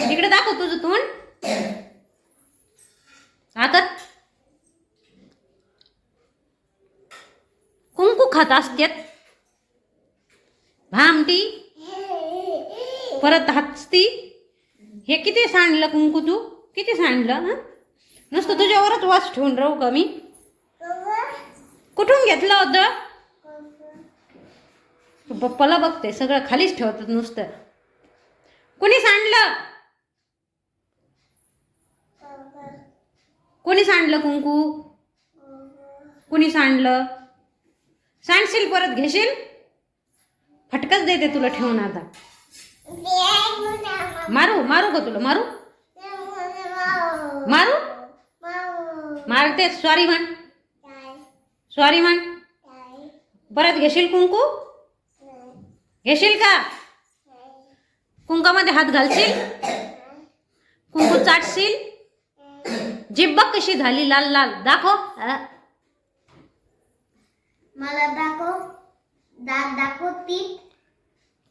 इकडे दाखव तुझं तोंड. आता कुंकू खात असतेत भामटी परत हसती. हे किती सांडलं कुंकू तू? किती सांडलं हं? नुसतं तुझ्यावरच वास ठेवून राहू का मी? कुठून घेतलं होतं? पप्पाला बघते सगळं खालीच ठेवतात नुसतं. कुणी सांडलं? कोणी सांडलं कुंकू? कुणी सांडलं सांडशील परत घेशील? फटकच देते तुला ठेवून आता. मारू मारू का तुला? मारू? मारू? मारते. सॉरी म्हण सॉरी म्हण परत घेशील कुंकू? घेशील का? कुंकामध्ये हात घालशील? कुंकू चाटशील? जीभ बघ कशी झाली लाल लाल? दाखव. मला दाखव. दात दाखव तीत.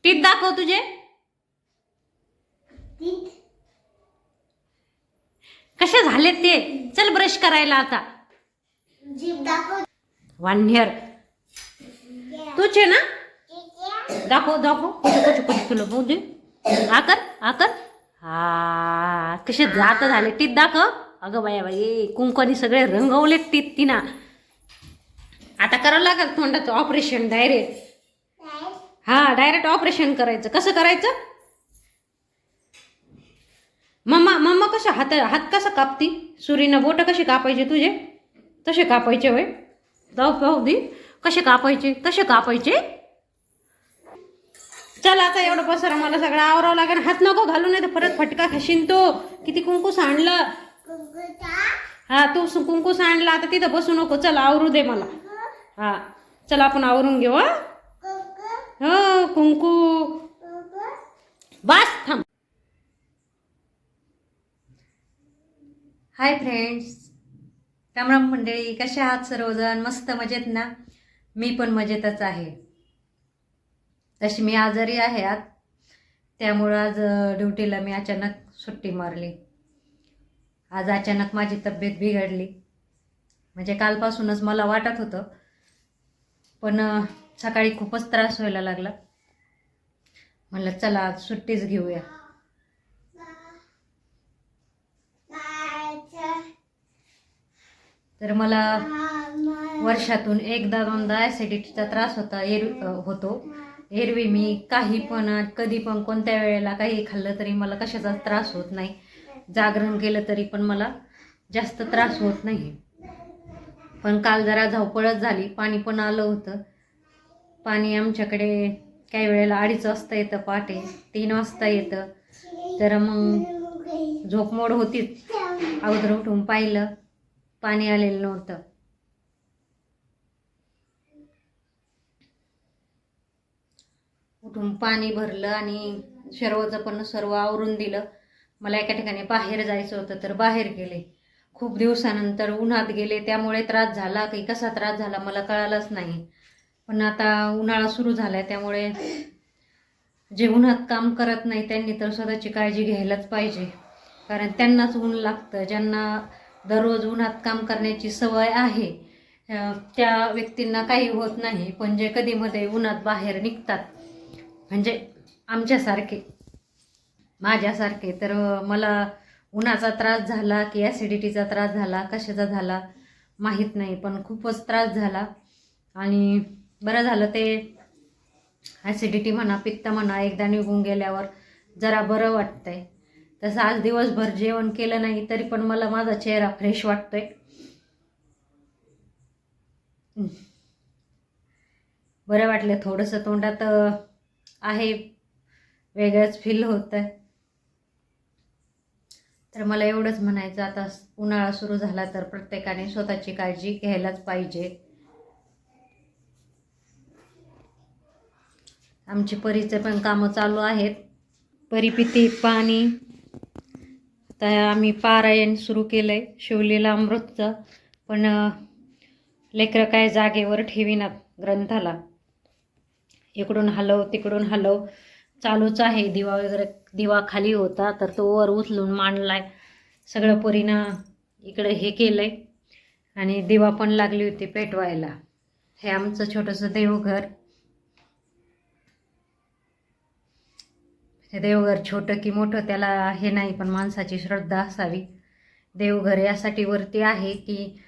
टीत दाखव तुझे. तीत. कसे झाले ते? चल ब्रश करायला आता. जीभ दाखव. वान्यर तुझे ना? दाखव दाखव. कुठे कुठे कुठे तुला बघू दे. आकर आकर हा कसे जात झाले? टीत दाखव. अगं बाया बाई कुंकवानी सगळे रंगवले टीत तिना. आता करावं लागेल तोंडाचं ऑपरेशन डायरेक्ट हा डायरेक्ट ऑपरेशन करायचं. कसं करायचं? मम्मा मम्मा कसं हात हात कसं कापती? सुरीनं बोटं कशी कापायचे तुझे? तसे कापायचे होय. जाऊ पाहू दी. कसे कापायचे? कसे कापायचे. चल आता एवढं पसर मला सगळं आवरावं लागेल. हात नको घालू नाही तर परत फटका खाशीन तो. किती कुंकू सांडलं हा तू सु- कुंकू सांडला आता तिथं बसू नको. चल आवरू दे मला. हा चल आपण आवरून घेऊ हा. हो कुंकू. बस थांब. Hi friends. रामराम मंडळी कशा आहात सर्वजण? मस्त मजेत ना? मी पण मजेतच आहे. तशी मी आजारी आहे आज. त्यामुळं आज ड्युटीला मी अचानक सुट्टी मारली. आज अचानक माझी तब्येत बिघडली. म्हणजे कालपासूनच मला वाटत होतं पण सकाळी खूपच त्रास व्हायला लागला. म्हणलं चला आज सुट्टीच घेऊया. तर मला वर्षातून एकदा दोनदा ॲसिडिटीचा त्रास होता एर होतो. एरवी मी काही पण कधी पण कोणत्या वेळेला काही खाल्लं तरी मला कशाचा त्रास होत नाही. जागरण केलं तरी पण मला जास्त त्रास होत नाही. पण काल जरा धावपळच झाली. पाणी पण आलं होतं. पाणी आमच्याकडे काही वेळेला अडीच वाजता येतं पहाटे तीन वाजता येतं. तर मग झोपमोड होतीच अगोदर उठून पाहिलं. पाणी आलेलं नव्हतं. उठून पाणी भरलं आणि सर्वचं पण सर्व आवरून दिलं. मला एका ठिकाणी बाहेर जायचं होतं तर बाहेर गेले. खूप दिवसानंतर उन्हात गेले त्यामुळे त्रास झाला की कसा त्रास झाला मला कळालंच नाही. पण आता उन्हाळा सुरू झाला आहे त्यामुळे जे उन्हात काम करत नाही त्यांनी तर स्वतःची काळजी घ्यायलाच पाहिजे. कारण त्यांनाच ऊन लागतं ज्यांना दररोज उन्हात काम करण्याची सवय आहे त्या व्यक्तींना काही होत नाही. पण जे कधीमध्ये उन्हात बाहेर निघतात म्हणजे आमच्यासारखे माझ्यासारखे. तर मला उन्हाचा त्रास झाला की ॲसिडिटीचा त्रास झाला कशाचा झाला माहीत नाही पण खूपच त्रास झाला. आणि बरं झालं ते ॲसिडिटी म्हणा पित्त म्हणा एकदा निघून गेल्यावर जरा बरं वाटतंय. तसं आज दिवसभर जेवण केलं नाही तरी पण मला माझा चेहरा फ्रेश वाटतोय. बरं वाटलं थोडंसं तोंडात आहे वेगळंच फील होतं आहे तर मला एवढंच म्हणायचं आता उन्हाळा सुरू झाला तर प्रत्येकाने स्वतःची काळजी घ्यायलाच पाहिजे. आमचे परीचे पण कामं चालू आहेत. परिपिती पाणी. आता आम्ही पारायण सुरू केलं आहे शिवलीला अमृतचं. पण लेकरं काय जागेवर ठेवीनात ग्रंथाला. इकडून हलव तिकडून हलव. चालूच आहे. दिवा वगैरे दिवा खाली होता तर तो वर उचलून मांडलाय. सगळं पोरीनं इकडं हे केलंय. आणि दिवा पण लागली होती पेटवायला. हे आमचं छोटंसं देवघर. हे देवघर छोटं की मोठं त्याला हे नाही पण माणसाची श्रद्धा असावी. देवघर यासाठी वरती आहे की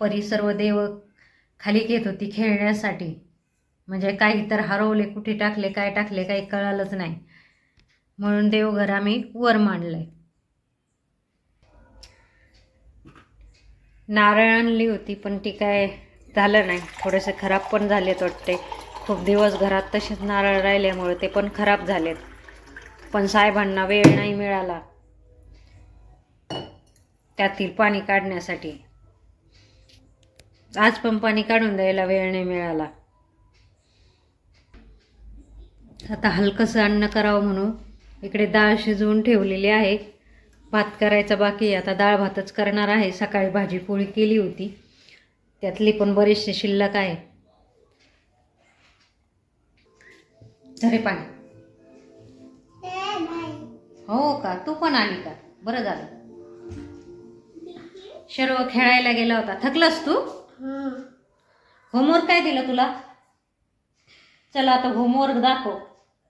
परी सर्व देव खाली घेत होती खेळण्यासाठी. म्हणजे काही तर हरवले कुठे टाकले काय टाकले काही कळालंच नाही. म्हणून देवघर आम्ही वर मांडलंय. नारळ आणली होती पण ती काय झालं नाही. थोडेसे खराब पण झालेत वाटते. खूप दिवस घरात तसेच नारळ राहिल्यामुळे ते पण खराब झालेत. पण साहेबांना वेळ नाही मिळाला. त्यातील पाणी काढण्यासाठी. आज पण पाणी काढून द्यायला वेळ नाही मिळाला. आता हलकंसं अन्न करावं म्हणून इकडे डाळ शिजवून ठेवलेली आहे. भात करायचा बाकी आता डाळ भातच करणार आहे. सकाळी भाजी पोळी केली होती. त्यातली पण बरीचशी शिल्लक आहे. झरे पाणी. हो का? तू पण आली का? बरं झालं. शर्व खेळायला गेला होता. थकलास तू? होमवर्क काय दिलं तुला? चला आता होमवर्क दाखव.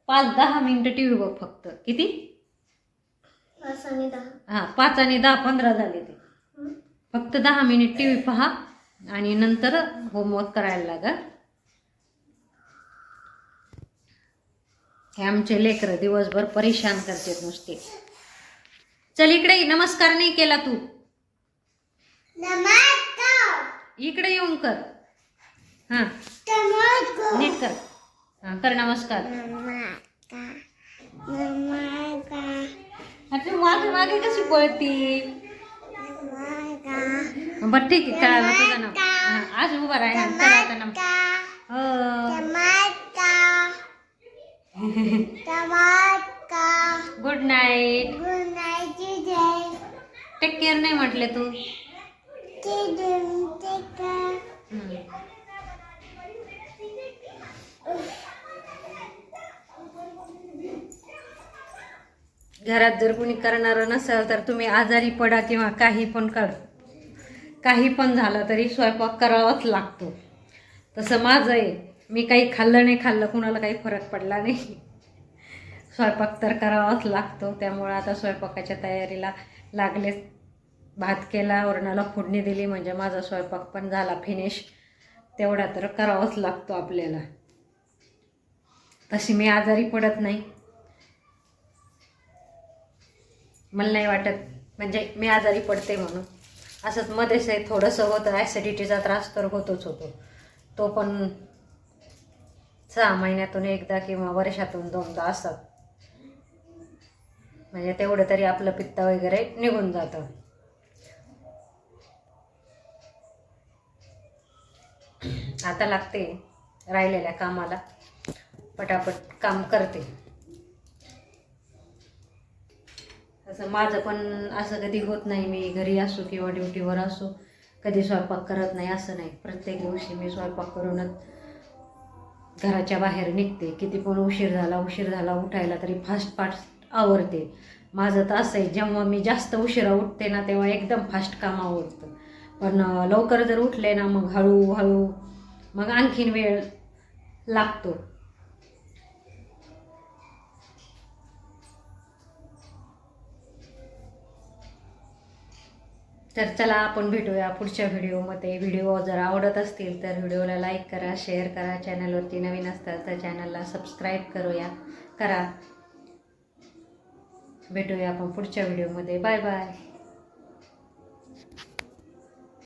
पाच दहा मिनिटं टी व्ही बघ फक्त. किती? हां पाच आणि दहा पंधरा झाले ते. फक्त दहा मिनिट टी व्ही पहा आणि नंतर होमवर्क करायला लागा. हे आमचे लेकरं दिवसभर परेशान करतात नुसते. चल इकडे. नमस्कार नाही केला तू. इकडे येऊन कर. हां. नीट कर. हां कर नमस्कार. अरे मागे मागे कशी पळती? बरं ठीक आहे कळालं तुझं नाव हां, आज उभा राहा हां, कर आता नम हो. गुड नाईट टेक केअर नाही म्हटले तू. हम्म. घरात जर कोणी करणारं नसेल तर तुम्ही आजारी पडा किंवा काही पण कर. काही पण झालं तरी स्वयंपाक करावाच लागतो. तसं माझं आहे. मी काही खाल्लं नाही खाल्लं कुणाला काही फरक पडला नाही. स्वयंपाक तर करावाच लागतो. त्यामुळं आता स्वयंपाकाच्या तयारीला लागलेच भात केला वरणाला फोडणी दिली म्हणजे माझा स्वयंपाक पण झाला फिनिश तेवढा तर करावाच लागतो आपल्याला. तशी मी आजारी पडत नाही. मला नाही वाटत. म्हणजे मी आजारी पडते म्हणून. असंच मध्येच आहे थोडंसं होतं ॲसिडिटीचा त्रास तर होतोच होतो. तो पण सहा महिन्यातून एकदा किंवा वर्षातून दोनदा असतात. म्हणजे तेवढं तरी आपलं पित्त वगैरे निघून जातं. आता लागते राहिलेल्या कामाला. पटापट काम करते. असं माझं पण असं कधी होत नाही मी घरी असो किंवा ड्युटीवर असो कधी स्वयंपाक करत नाही असं नाही. प्रत्येक दिवशी मी स्वयंपाक करूनच घराच्या बाहेर निघते. किती पण उशीर झाला उशीर झाला उठायला तरी फास्ट फास्ट आवरते. माझं तर असं आहे जेव्हा मी जास्त उशिरा उठते ना तेव्हा एकदम फास्ट काम आवडतं पण लवकर जर उठले ना मग हळूहळू मग आणखीन वेळ लागतो. तर चला आपण भेटूया पुढच्या व्हिडिओमध्ये. व्हिडिओ जर आवडत असतील तर व्हिडिओला लाईक करा शेअर करा. चॅनलवरती नवीन असतात तर चॅनलला सबस्क्राईब करूया. करा. भेटूया आपण पुढच्या व्हिडिओमध्ये. Bye bye